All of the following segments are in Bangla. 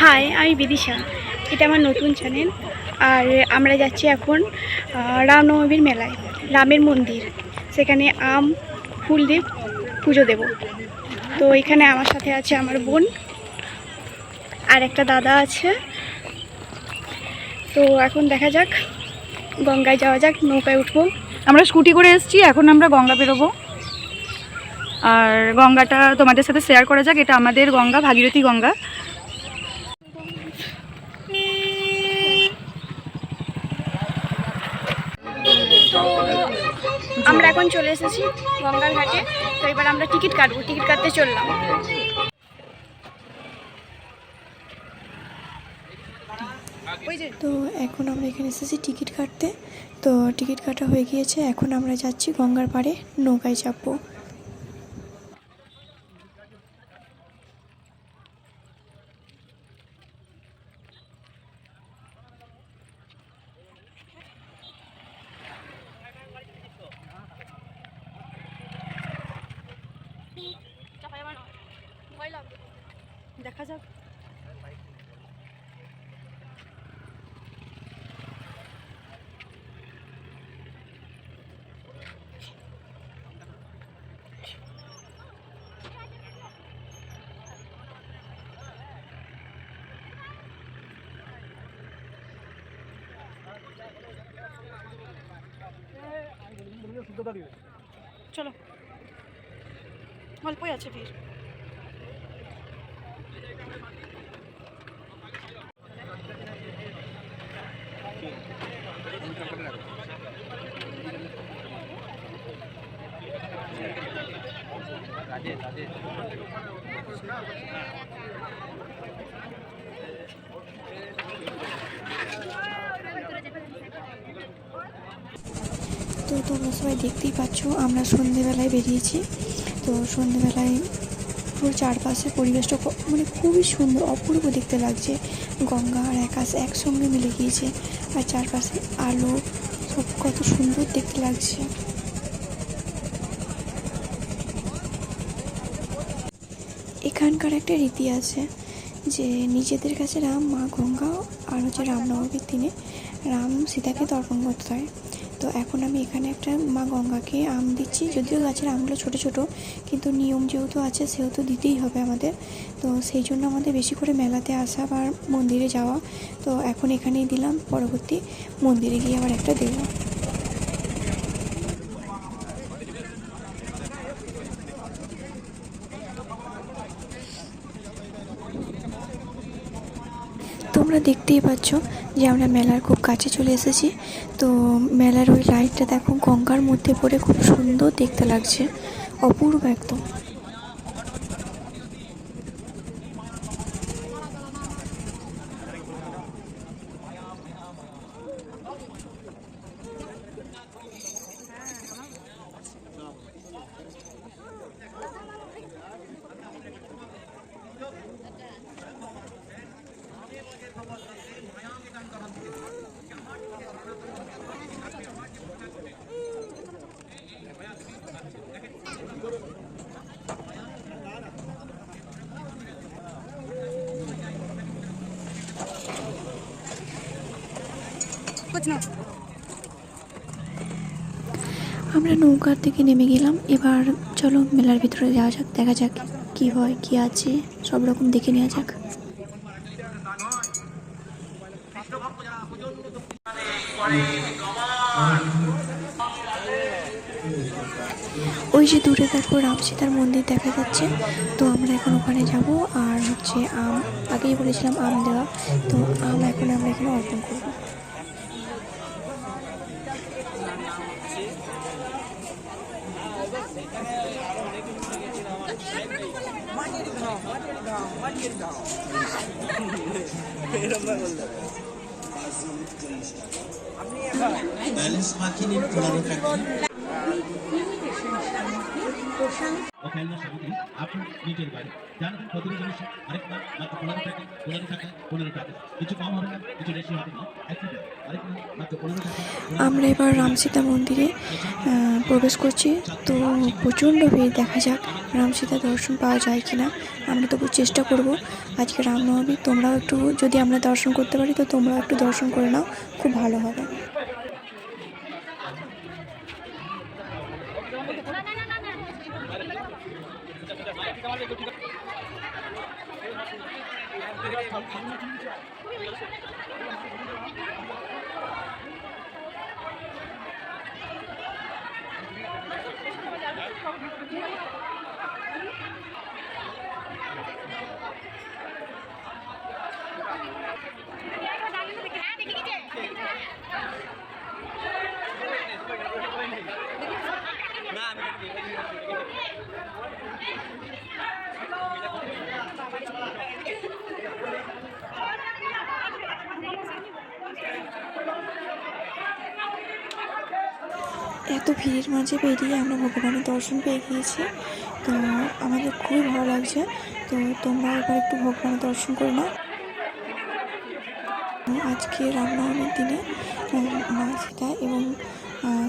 হাই, আমি বিদিশা। এটা আমার নতুন চ্যানেল আর আমরা যাচ্ছি এখন রামনবমীর মেলায়, রামের মন্দির। সেখানে আম ফুল দিয়ে পুজো দেব। তো এখানে আমার সাথে আছে আমার বোন, আর একটা দাদা আছে। তো এখন দেখা যাক, গঙ্গায় যাওয়া যাক, নৌকায় উঠবো। আমরা স্কুটি করে এসেছি, এখন আমরা গঙ্গা বেরোবো। আর গঙ্গাটা তোমাদের সাথে শেয়ার করা যাক, এটা আমাদের গঙ্গা, ভাগীরথী গঙ্গা তো আমরা এখন চলে এসেছি গঙ্গার ঘাটে। তো এবার আমরা টিকিট কাটবো। টিকিট কাটতে চললাম। তো এখন আমরা এখানে এসেছি টিকিট কাটতে। তো টিকিট কাটা হয়ে গিয়েছে। এখন আমরা যাচ্ছি গঙ্গার পাড়ে। নৌকায় চাপবো। দেখা যাক। চলো। অল্পই আছে ভিড় তো তোমরা সবাই দেখতেই পাচ্ছ, আমরা সন্ধেবেলায় বেরিয়েছি। তো সন্ধেবেলায় পুরো চারপাশে পরিবেশটা মানে খুবই সুন্দর, অপূর্ব দেখতে লাগছে। গঙ্গা আর আকাশ একসঙ্গে মিলে গিয়েছে আর চারপাশে আলো, সব কত সুন্দর দেখতে লাগছে। এখানকার একটা রীতি আছে যে নিজেদের কাছে রাম, মা গঙ্গা আর হচ্ছে রামনবমীর দিনে রাম সীতাকে তর্পণ করতে হয়। তো এখন আমি এখানে একটা মা গঙ্গাকে আম দিচ্ছি। যদিও গাছের আমগুলো ছোট ছোট, কিন্তু নিয়ম যেহেতু আছে, সেহেতু দিতেই হবে আমাদের। তো সেই জন্য আমাদের বেশি করে মেলাতে আসা বা মন্দিরে যাওয়া। তো এখন এখানেই দিলাম, পরবর্তী মন্দিরে গিয়ে আবার একটা দেবো তোমরা দেখতেই পাচ্ছ যে আমরা মেলার খুব কাছে চলে এসেছি। তো মেলার ওই লাইটটা দেখো গঙ্গার মধ্যে পড়ে খুব সুন্দর দেখতে লাগছে। অপূর্ব একদম। আমরা নৌকার থেকে নেমে গেলাম। এবার চলো মেলার ভিতরে যাওয়া যাক, দেখা যাক কি হয়, কি আছে। সব রকম দেখে নেওয়া যাক। ওই যে দূরে দেখো রাম সীতার মন্দির দেখা যাচ্ছে। তো আমরা এখন ওখানে যাব আর হচ্ছে আম আগেই বলেছিলাম আম দেওয়া। তো আম এখন আমরা এখানে অর্পণ করব। ব্যালেন্স মাখিনি পুরানো থাকে সামগ্রী নিজের প্রতিটি জিনিস মাত্র পনেরো টাকা পনেরো টাকা পনেরো টাকা কিছু কম হবে না, কিছু বেশি হবে না। আমরা এবার রামসীতা মন্দিরে প্রবেশ করছি। তো প্রচণ্ড ভিড় দেখা যাক রামসীতা দর্শন পাওয়া যায় কি না আমরা তবু চেষ্টা করব আজকে রামনবমী। তোমরাও একটু যদি আমরা দর্শন করতে পারি, তো তোমরাও একটু দর্শন করে নাও। খুব ভালো হবে। ভিড়ের মাঝে বেরিয়ে আমরা ভগবানের দর্শন পেয়ে গিয়েছি। তো আমাদের খুবই ভালো লাগছে। তো তোমরা এবার একটু ভগবানের দর্শন করে নাও। আজকে রামনবমীর দিনে মা সীতা এবং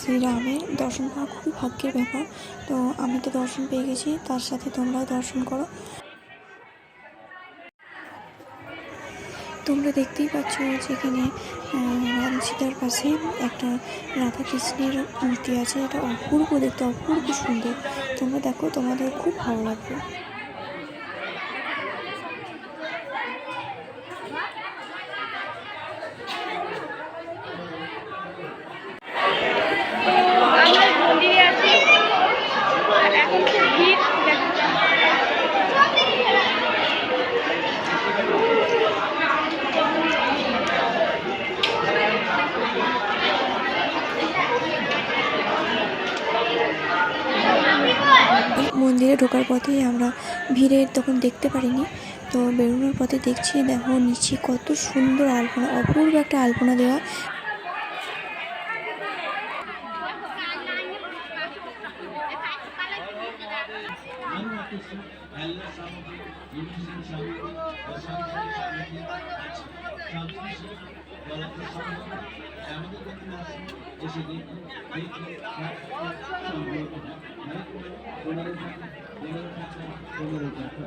শ্রীরামের দর্শন পাওয়া খুবই ভাগ্যের ব্যাপার। তো আমি তো দর্শন পেয়ে গেছি, তার সাথে তোমরাও দর্শন করো। তোমরা দেখতেই পাচ্ছ যেখানে রাম সীতার পাশে একটা রাধা কৃষ্ণের মূর্তি আছে। এটা অপূর্ব দেখতে, অপূর্ব সুন্দর। তোমরা দেখো, তোমাদের খুব ভালো লাগবে আমরা মন্দিরে আছি আর এখন খুব ভিড় দেখা যায়। ঢোকার পথেই আমরা ভিড়ে তখন দেখতে পারিনি। তো বেরোনোর পথে দেখছি, দেখো নিচে কত সুন্দর আলপনা, অপূর্ব একটা আলপনা দেওয়া আরও আকর্ষণ খেলনার সামগ্রী ইউনিভার্সিটি সামগ্রী ও সাংসারিক সামগ্রী আছে সাংস্কৃতিক গলাপের সামগ্রী আমাদের কাছে আসুন এসে দেখুন দেখুন সংগ্রহ করুন আরেক পনেরো টাকা পনেরো টাকা পনেরো টাকা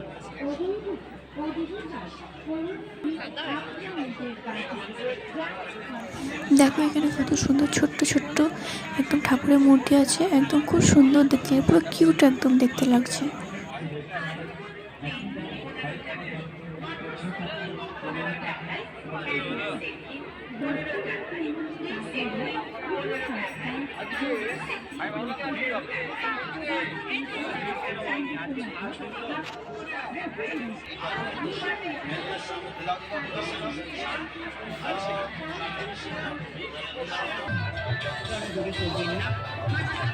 দেখো এখানে কত সুন্দর ছোট্ট ছোট্ট একদম ঠাকুরের মূর্তি আছে, একদম খুব সুন্দর দেখতে, পুরো কিউট একদম দেখতে লাগছে।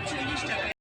চল্লিশ টাকা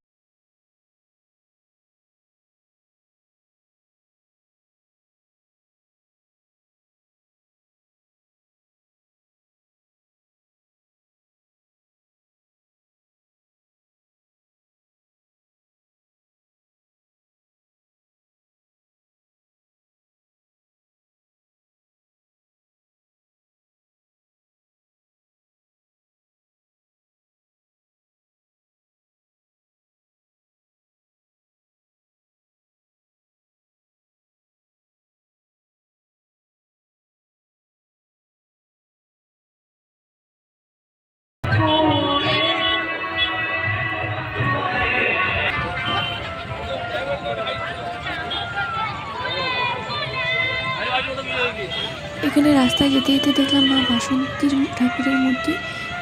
এখানে রাস্তায় যেতে যেতে দেখলাম, মা বাসন্তীর ঠাকুরের মূর্তি।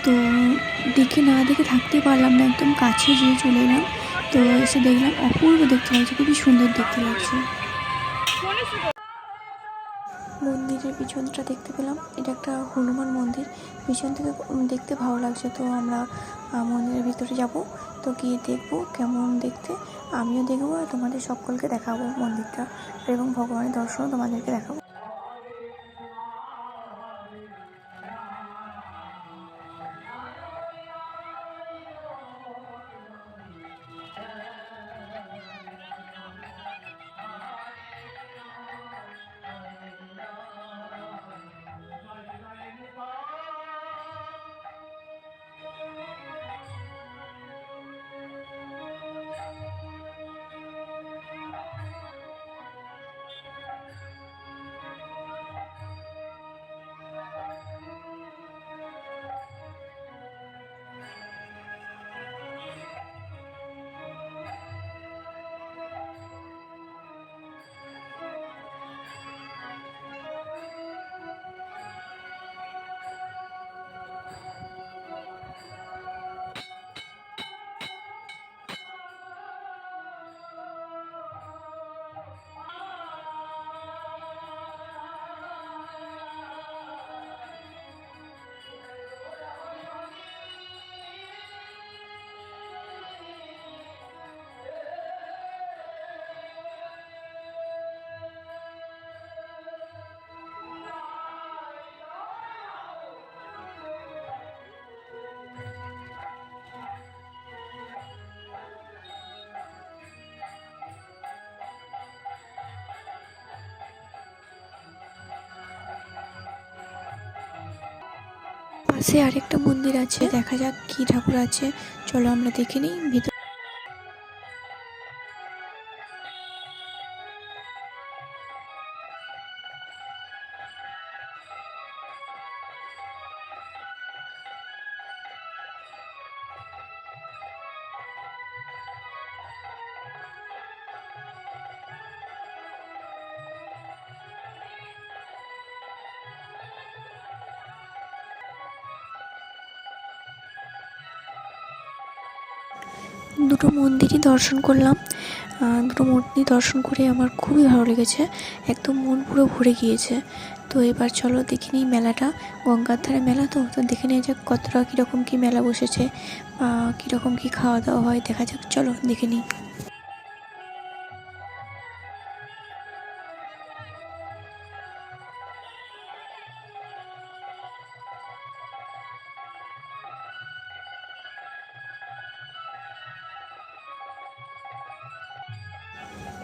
তো দেখে না দেখে থাকতেই পারলাম না, একদম কাছে যেয়ে চলে এলাম। তো এসে দেখলাম, অপূর্ব দেখতে লাগছে, খুবই সুন্দর দেখতে লাগছে। মন্দিরের পিছনটা দেখতে পেলাম। এটা একটা হনুমান মন্দির। পিছন থেকে দেখতে ভালো লাগছে, তো আমরা মন্দিরের ভিতরে যাব। তো গিয়ে দেখব কেমন দেখতে। আমিও দেখব আর তোমাদের সকলকে দেখাবো মন্দিরটা। এবং ভগবানের দর্শনও তোমাদেরকে দেখাবো। পাশে আরেকটা মন্দির আছে। দেখা যাক কি ঠাকুর আছে। চলো আমরা দেখে নিই ভিতর দুটো মন্দিরই দর্শন করলাম। দুটো মন্দির দর্শন করে আমার খুবই ভালো লেগেছে। একদম মন পুরো ভরে গিয়েছে। তো এবার চলো দেখে নিই মেলাটা। গঙ্গার ধারে মেলা তো তো দেখে নিয়ে যাক কতটা কীরকম কী মেলা বসেছে বা কীরকম কী খাওয়া দাওয়া হয়, দেখা যাক। চলো দেখে নিই।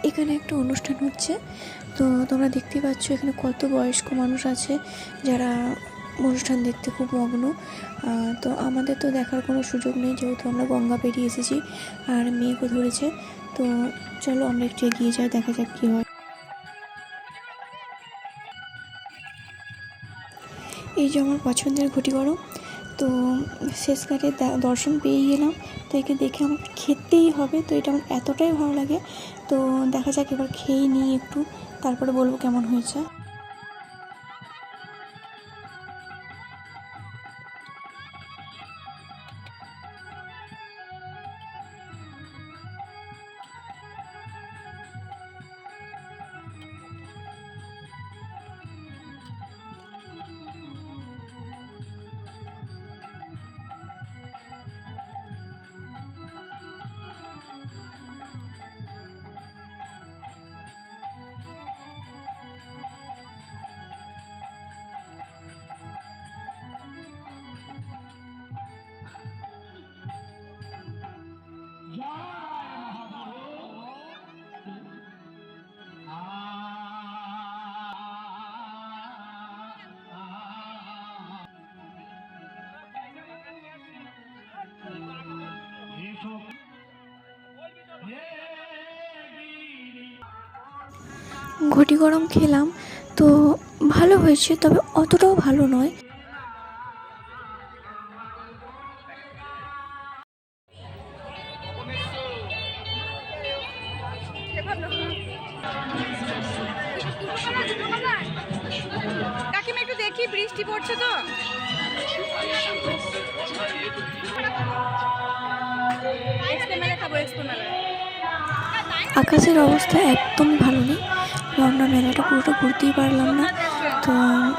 এখানে একটা অনুষ্ঠান হচ্ছে। তো তোমরা দেখতেই পাচ্ছ এখানে কত বয়স্ক মানুষ আছে যারা অনুষ্ঠান দেখতে খুব মগ্ন। তো আমাদের তো দেখার কোনো সুযোগ নেই, যেহেতু আমরা গঙ্গা পেরিয়ে এসেছি আর মেয়েকে ধরেছে। তো চলো আমরা একটু এগিয়ে যাই, দেখা যাক কী হয়। এই যে আমার পছন্দের ঘটি গরম। তো শেষকালে দর্শন পেয়ে গেলাম। তো একে দেখে আমার খেতেই হবে। তো এটা আমার এতটাই ভালো লাগে। তো দেখা যাক, এবার খেয়ে নিই একটু। তারপরে বলব কেমন হয়েছে। ঘটি গরম খেলাম তো ভালো হয়েছে তবে অতটাও ভালো নয়। কাকিমা একটু দেখি বৃষ্টি পড়ছে তো। আকাশের অবস্থা একদম ভালো নেই। তো আমরা মেলাটা পুরোটা ঘুরতেই পারলাম না। তো,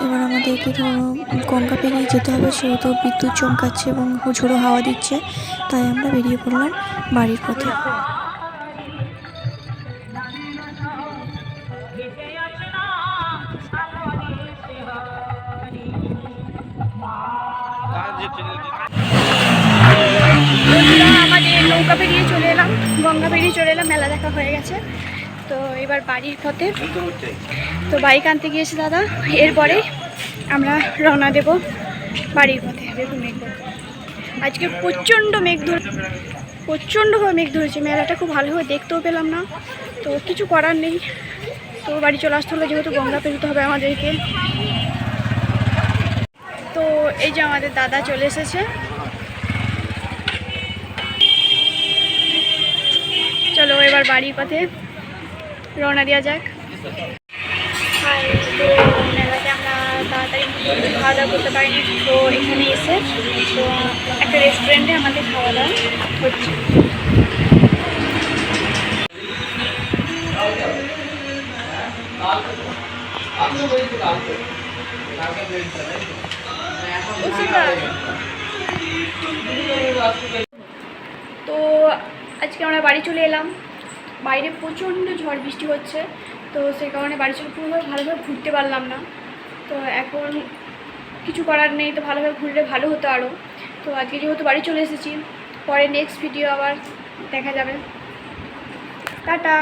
এবার আমাদেরকে ধরো গঙ্গা পেরিয়ে যেতে হবে, সেহেতু বিদ্যুৎ চমকাচ্ছে এবং ঝোড়ো হাওয়া দিচ্ছে। তাই আমরা বেরিয়ে পড়লাম বাড়ির পথে। আমাদের নৌকা পেরিয়ে চলে এলাম, গঙ্গা পেরিয়ে চলে এলাম, মেলা দেখা হয়ে গেছে। তো এবার বাড়ির পথে। তো বাইক আনতে গিয়েছে দাদা। এরপরে আমরা রওনা দেব বাড়ির পথে। দেখুন আজকে প্রচণ্ড মেঘ ধর প্রচণ্ডভাবে মেঘ ধরেছে। মেলাটা খুব ভালোভাবে দেখতেও পেলাম না। তো কিছু করার নেই। তো বাড়ি চলে আসতে হলে যেহেতু গঙ্গা পেরোতে হবে আমাদেরকে। তো এই যে আমাদের দাদা চলে এসেছে। চলো এবার বাড়ির পথে রওনা দেওয়া যাক। আর তো মেলাতে আমরা তাড়াতাড়ি খাওয়া দাওয়া করতে পারিনি। তো এখানে এসে, তো একটা রেস্টুরেন্টে আমাদের খাওয়া দাওয়া হচ্ছে। তো আজকে আমরা বাড়ি চলে এলাম। বাইরে প্রচণ্ড ঝড় বৃষ্টি হচ্ছে, তো সেই কারণে বাড়ি চলে পুরোভাবে ভালোভাবে ঘুরতে পারলাম না। তো এখন কিছু করার নেই, তো ভালোভাবে ঘুরলে ভালো হতো আরও তো আজকে যেহেতু বাড়ি চলে এসেছি, পরে নেক্সট ভিডিও আবার দেখা যাবে। টাটা!